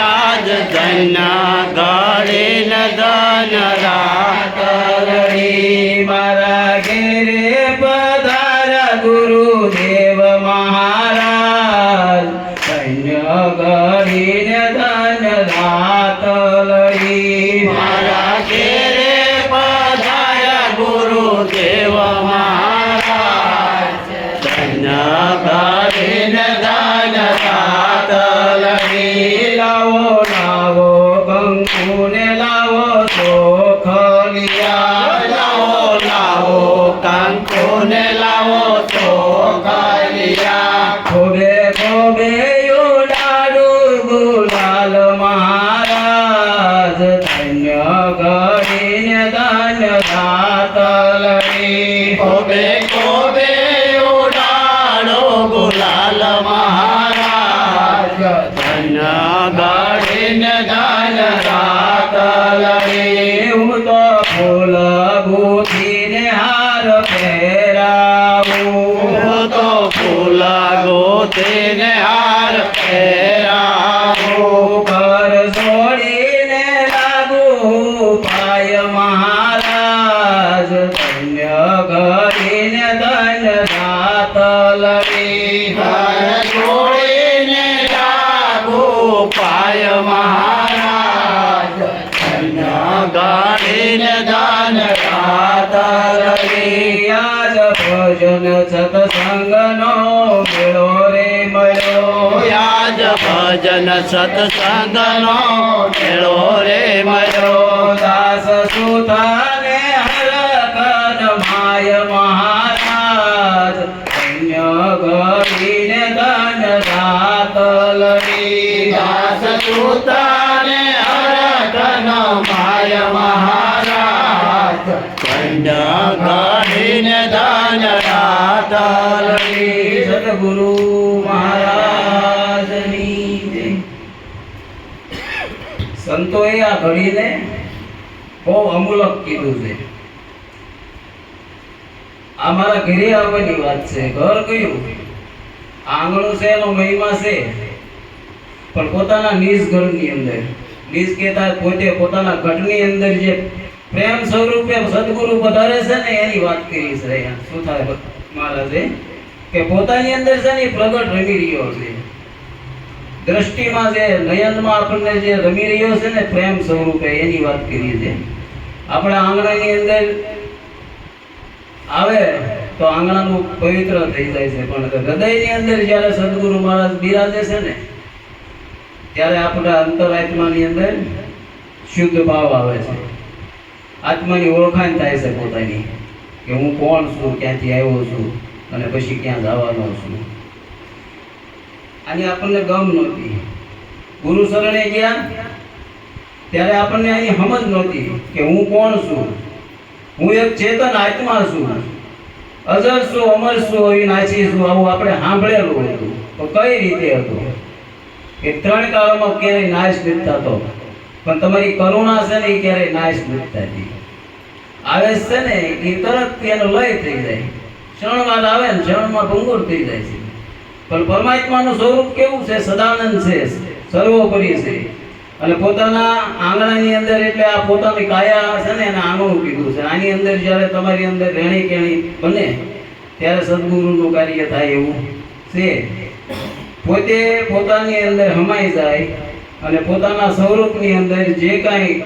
આજ ધના ગળે ન ધન રાત લડી મારા ઘેરે પધાર ગુરુદેવ મહારાજ કન્યા ન ધન રાત લડી મારા કોબે કોબે, ઉડાડો ગુલાલ મહારાજ. ધન ગાડીને ધન રાત લડી હું તો ફૂલ ગોથીને હાર પહેરાવું તો ફૂલ ગોતીને ભજન સતસંગનો મેળો રે મળ્યો. યાદ ભજન સતસંગનો મેળો રે મળ્યો. દાસ સુતાને સંતોએ આ ઘડીને બહુ અમૂલક કીધું છે. આ મારા ઘરે આવવાની વાત છે. ઘર કયું? આંગણું છે એનો મહિમા છે. પણ પોતાના નિજ ઘરની અંદર. નિજ કહેતા પોતે પોતાના ઘટની અંદર જે પ્રેમ સ્વરૂપે સદગુરુ પધારે છે ને એની વાત કરી છે. શું થાય મહારાજે? કે પોતાની અંદર છે ને પ્રગટ રમી રહ્યો છે. દ્રષ્ટિમાં જે નયનમાં આપણને જે રમી રહ્યો છે ને પ્રેમ સ્વરૂપે, એની વાત કરીએ છીએ. આપણા આંગણાની અંદર આવે તો આંગણાનું પવિત્ર થઈ જાય છે. પણ હૃદયની અંદર જ્યારે સદગુરુ મહારાજ બિરાજે છે ને, ત્યારે આપણા અંતરાત્માની અંદર શુદ્ધ ભાવ આવે છે. આત્માની ઓળખાણ થાય છે પોતાની, કે હું કોણ છું, ક્યાંથી આવ્યો છું, અને પછી ક્યાં જવાનો છું. આની આપણને ગમ નહોતી. ગુરુ શરણે ગયા, ત્યારે આપણને આની સમજ નહોતી કે હું કોણ છું? હું એક ચેતન આત્મા છું. અજર છું અમર છું અવિનાશી છું, આવું આપણે સાંભળેલું હતું. તો કઈ રીતે હતું? કે ત્રણ કાળોમાં ક્યારેય નાશ નથી થતો. પણ તમારી કરુણા છે ને એ ક્યારેય નાશ નથી થતી. આવે છે ને એ તરત એનો લય થઈ જાય. ક્ષણવાર આવે ને ક્ષણમાં ભંગુર થઈ જાય છે. પણ પરમાત્માનું સ્વરૂપ કેવું છે? સદાનંદ છે. સર્વોપરી છે. અને પોતાના આંગણાની અંદર એટલે આ પોતાની કાયા છે ને એને આંગણું કીધું છે. આની અંદર જ્યારે તમારી અંદર રહેણી કેણી બને, ત્યારે સદગુરુનું કાર્ય થાય એવું છે. પોતે પોતાની અંદર હમાઈ જાય અને પોતાના સ્વરૂપની અંદર જે કાંઈ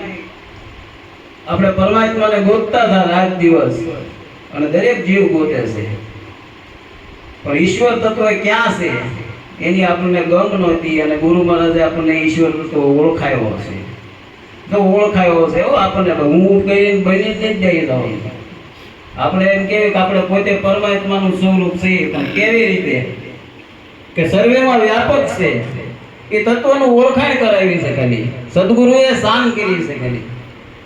આપણે પરમાત્માને ગોતતા હતા રાત દિવસ, અને દરેક જીવ ગોતે છે. પણ ઈશ્વર તત્વ ક્યાં છે? એની આપણને ગંગ નહોતી અને ગુરુ મહારાજે આપણને ઈશ્વર તત્વ ઓળખાયો હશે. તો ઓળખાયો હશે. હો, આપણને હું કરીને બની જ જઈ જાઉં આપણે એમ કહેવાય કે આપણે પોતે પરમાત્માનું સ્વરૂપ છે. પણ કેવી રીતે? કે સર્વેમાં વ્યાપક છે. એ તત્વનું ઓળખાણ કરાવી છે ખાલી. સદગુરુએ શાન કરી છે ખાલી.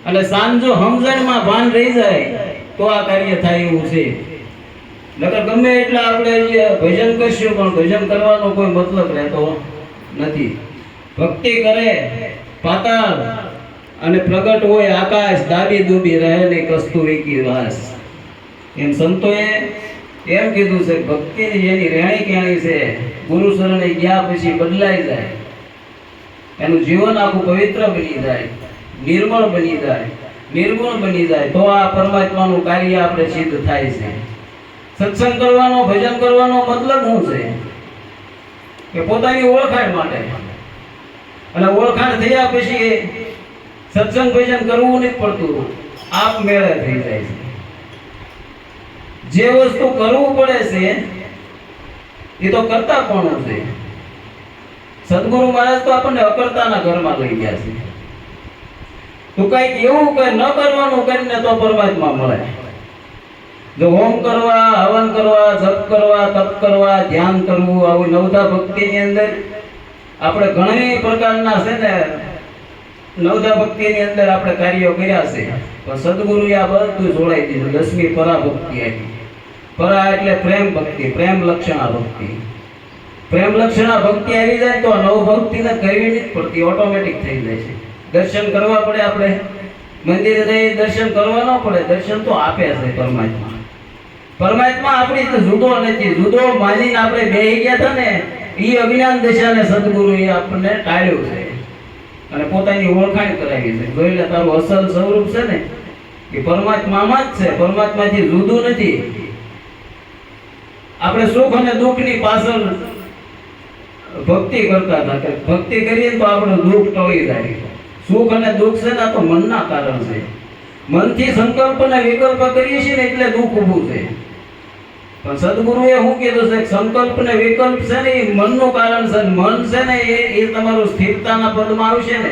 અને શાન જો સમજણમાં ભાન રહી જાય, તો આ કાર્ય થાય એવું છે. નકર ગમે એટલા આપણે ભજન કરશું, પણ ભજન કરવાનો કોઈ મતલબ રહેતો નથી. ભક્તિ કરે, પાતાળ, અને પ્રગટ હોય આકાશ દાબી દૂબી રહે ને કસ્તુરી કી વાસ. એમ સંતોએ એમ કીધું છે, ભક્તિ જેની રહેણી કેણી છે, ગુરુ શરણે ગયા પછી બદલાઈ જાય. એનું જીવન આખું પવિત્ર બની જાય, નિર્મળ બની જાય, નિર્ગુણ બની જાય. તો આ પરમાત્માનું કાર્ય આપણે સિદ્ધ થાય છે. સત્સંગ કરવાનો, ભજન કરવાનો મતલબ શું છે? કે પોતાની ઓળખાણ માટે. અને ઓળખાણ થયા પછી સત્સંગ, ભજન કરવું નથી પડતું. આપ મેળે થઈ જાય છે. જે વસ્તુ કરવું પડે છે, એ તો કરતા કોણ છે સદગુરુ મહારાજ તો આપણને અકર્તાના ઘરમાં લઈ ગયા છે. તો કંઈક એવું કઈ ન કરવાનું કરીને તો પરમાત્મા મળે. જો હોમ કરવા, હવન કરવા, જપ કરવા, તપ કરવા, ધ્યાન કરવું, આવું નવધા ભક્તિની અંદર આપણે ઘણી પ્રકારના છે ને, નવધા ભક્તિની અંદર આપણે કાર્યો કર્યા છે. પણ સદગુરુએ આ બધું જોડાઈ દીધું. દસમી પરાભક્તિ આપી. પરા એટલે પ્રેમ ભક્તિ, પ્રેમ લક્ષણા ભક્તિ. પ્રેમ લક્ષણા ભક્તિ આવી જાય તો નવ ભક્તિને કરવી નથી પડતી, ઓટોમેટિક થઈ જાય છે. દર્શન કરવા પડે આપણે. મંદિરે જઈ દર્શન કરવા ન પડે, દર્શન તો આપે છે પરમાત્મા. પરમાત્મા આપણી જુદો નથી. જુદો માનીને આપણે બે ગયા હતા ને, એ અજ્ઞાન દિશાને સદગુરુ એ આપણને ટાળ્યું છે. અને પોતાની ઓળખાણ કરાવી છે. જોઈ લે, તારું અસલ સ્વરૂપ છે ને, એ પરમાત્મામાં જ છે. પરમાત્માથી જુદું નથી. આપણે સુખ અને દુઃખની પાછળ ભક્તિ કરતા હતા કે ભક્તિ કરીએ તો આપણું દુઃખ ટળી જાય. સુખ અને દુઃખ છે ને તો મનના કારણ છે. મનથી સંકલ્પ અને વિકલ્પ કરીએ છીએ ને, એટલે દુઃખ ઊભું છે. પણ સદગુરુએ શું કીધું છે? સંકલ્પ ને વિકલ્પ છે ને એ મનનું કારણ છે મન છે ને એ એ તમારું સ્થિરતાના પદમાં આવશે ને.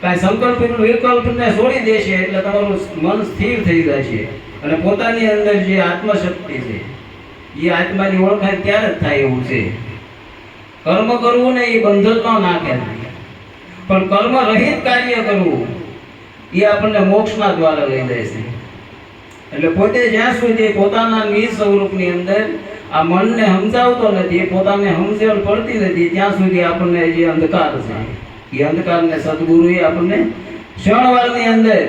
કાંઈ સંકલ્પ વિકલ્પ ને છોડી દેશે એટલે તમારું મન સ્થિર થઈ જાય છે અને પોતાની અંદર જે આત્મશક્તિ છે, એ આત્માની ઓળખાણ ત્યારે જ થાય એવું છે. કર્મ કરવું ને એ બંધનમાં નાખે પણ કર્મ રહિત કાર્ય કરવું, એ આપણને મોક્ષના દ્વારા લઈ જાય છે. એટલે પોતે જ્યાં સુધી પોતાના નિ સ્વરૂપની અંદર આ મનને સમજાવતો નથી પોતાને સમજણ પડતી નથી, ત્યાં સુધી આપણને જે અંધકાર છે, એ અંધકારને સદગુરુએ આપણને ક્ષણવારની અંદર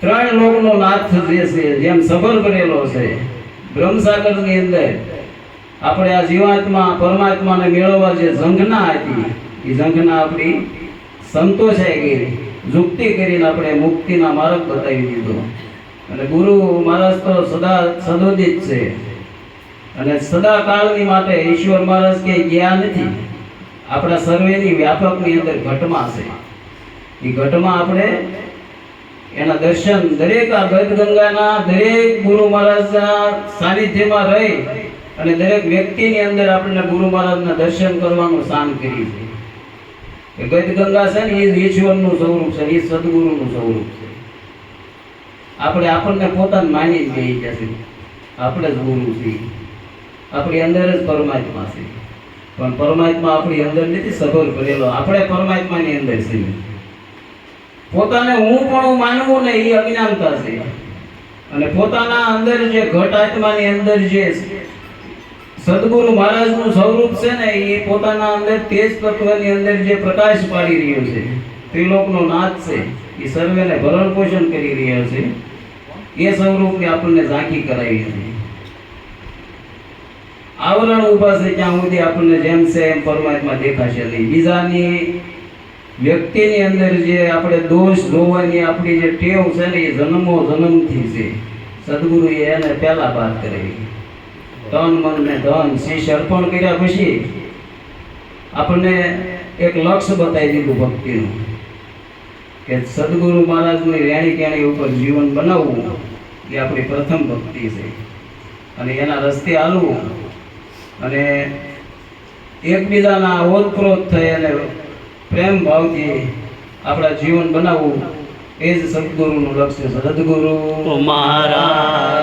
ત્રણ લોકનો નાથ જે છે, જેમ સફર કરેલો છે, બ્રહ્મસાગરની અંદર આપણે આ જીવાત્મા, પરમાત્માને મેળવવા જે ઝંખના હતી, એ ઝંખના આપણી સંતોષાઈ ગઈ જુક્તિ કરીને આપણે મુક્તિના માર્ગ બતાવી દીધો. અને ગુરુ મહારાજ તો સદા સદોદિત છે. અને સદા કાળની માટે ઈશ્વર મહારાજ કે ગયા નથી. આપણા સર્વેની વ્યાપકની અંદર ઘટમાં છે. એ ઘટમાં આપણે એના દર્શન દરેક આ ગદગંગાના દરેક ગુરુ મહારાજના સાનિધ્યમાં રહી અને દરેક વ્યક્તિની અંદર આપણને ગુરુ મહારાજના દર્શન કરવાનું શાન કર્યું છે. ગદગંગા છે ને, એ ઈશ્વરનું સ્વરૂપ છે, એ સદગુરુનું સ્વરૂપ છે. આપણે આપણને પોતાને માની જ બેસી જશે આપણે જ ગુરુ છીએ. આપણી અંદર જ પરમાત્મા છે. પણ પરમાત્મા આપણી અંદર નથી, સગવડ કરેલો. આપણે પરમાત્માની અંદર છીએ. પોતાને હું પણ માનવું ને એ અજ્ઞાનતા છે. અને પોતાના અંદર જે ઘટ આત્માની અંદર જે સદગુરુ મહારાજનું સ્વરૂપ છે ને એ પોતાના અંદર તેજ તત્વની અંદર જે પ્રકાશ પાડી રહ્યો છે, ત્રિલોકનો નાથ છે. એ સર્વેને ભરણ પોષણ કરી રહ્યા છે. એ સ્વરૂપની આપણને ઝાંખી કરાવી છે. આવરણ ઊભા છે ત્યાં સુધી આપણને જેમ છે એમ પરમાત્મા દેખાશે નહીં. બીજાની વ્યક્તિની અંદર જે આપણે દોષ જોવાની આપણી જે ટેવ છે ને એ જન્મો જન્મથી છે. સદગુરુ એને પહેલા વાત કરેલી તન મન ને ધન શીશ અર્પણ કર્યા પછી આપણને એક લક્ષ્ય બતાવી દીધું ભક્તિનું. કે સદગુરુ મહારાજની રેણી કેણી ઉપર જીવન બનાવવું એ આપણી પ્રથમ ભક્તિ છે. અને એના રસ્તે હાલવું. અને એકબીજાના ઓતપ્રોત થઈ અને પ્રેમ ભાવથી આપણા જીવન બનાવવું. એ જ સદગુરુનું લક્ષ્ય છે. સદગુરુ મહારાજ.